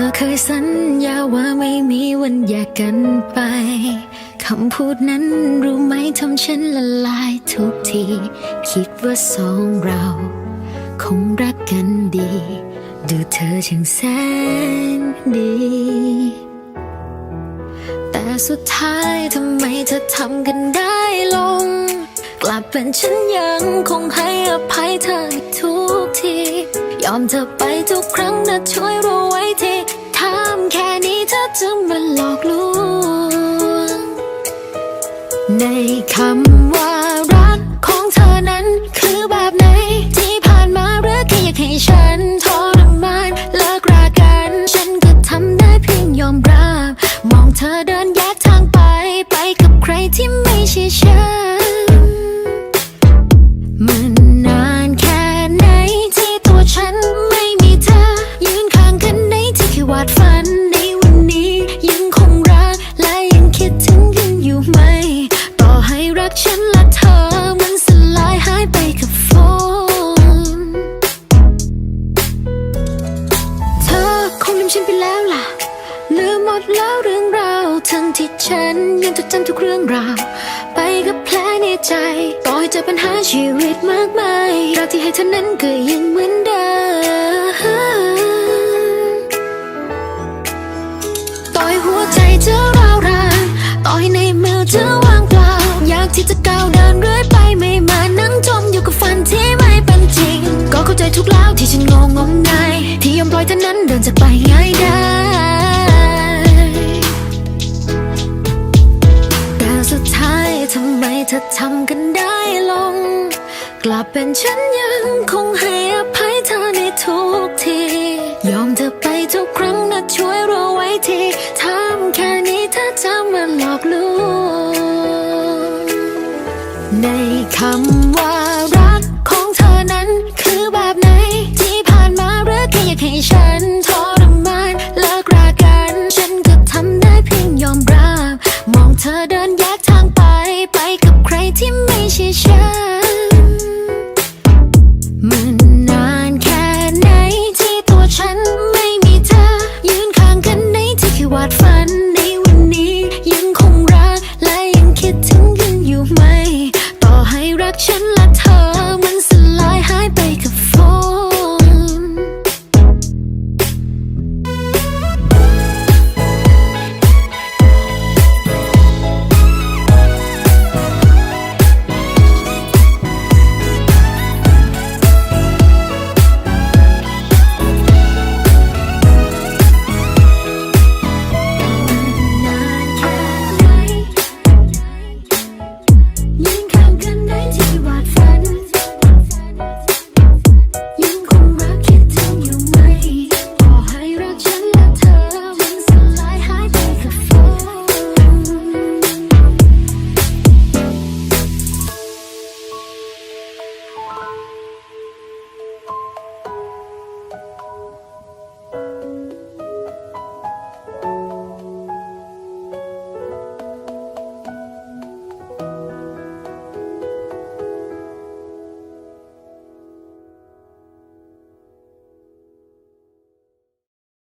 อเคยสัญญาว่าไม่มีวันแยกกันไป คำพูดนั้นรู้ไหมทำฉันละลายทุกที คิดว่าสองเรา คงรักกันดี ดูเธอช่างแสนดี แต่สุดท้ายทำไมเธอทำกันได้ลง กลับเป็นฉันยังคงให้อภัยเธอทุกที อมเธอไปทุกครั้งนะช่วยรู้ไว้ทีถามแค่นี้เธอจะมาหลอกลวง ในคำว่ารักของเธอนั้น คือแบบไหน ที่ผ่านมาหรือแค่อยากให้ฉันทรมานเลิกรากัน ฉันก็ทำได้เพียงยอมรับ มองเธอเดินแยกทางไป ไปกับใครที่ไม่ใช่ฉัน กฉันและเธอมันสลายหายไปกับฝนเธอคงลืมฉันไปแล้วล่ะ ลืมหมดแล้วเรื่องราวทั้งที่ฉันยังจดจำทุกเรื่องราว ไปกับแผลในใจต่อให้เจอปัญหาชีวิตมากมายรักที่ให้เธอนั้นก็ยังเหมือนเดิม ที่จะก้าวเดินเรื่อยไปไม่มานั่งจมอยู่กับฝันที่ไม่เป็นจริง ก็เข้าใจทุกแล้วที่ฉันงงงมงายที่ยอมปล่อยเธอนั้นเดินจากไปง่ายได้แต่สุดท้ายทำไมเธอทำกันได้ลง กลับเป็นฉันยังคงให้อภั ในคำว่ารักของเธอนั้นคือแบบไหน ที่ผ่านมาหรือแค่ยากให้ฉันทรมานเลิกรากัน ฉันก็ทำได้เพียงยอมรับ มองเธอเดินแยกทางไปไปกับใครที่ไม่ใช่ฉัน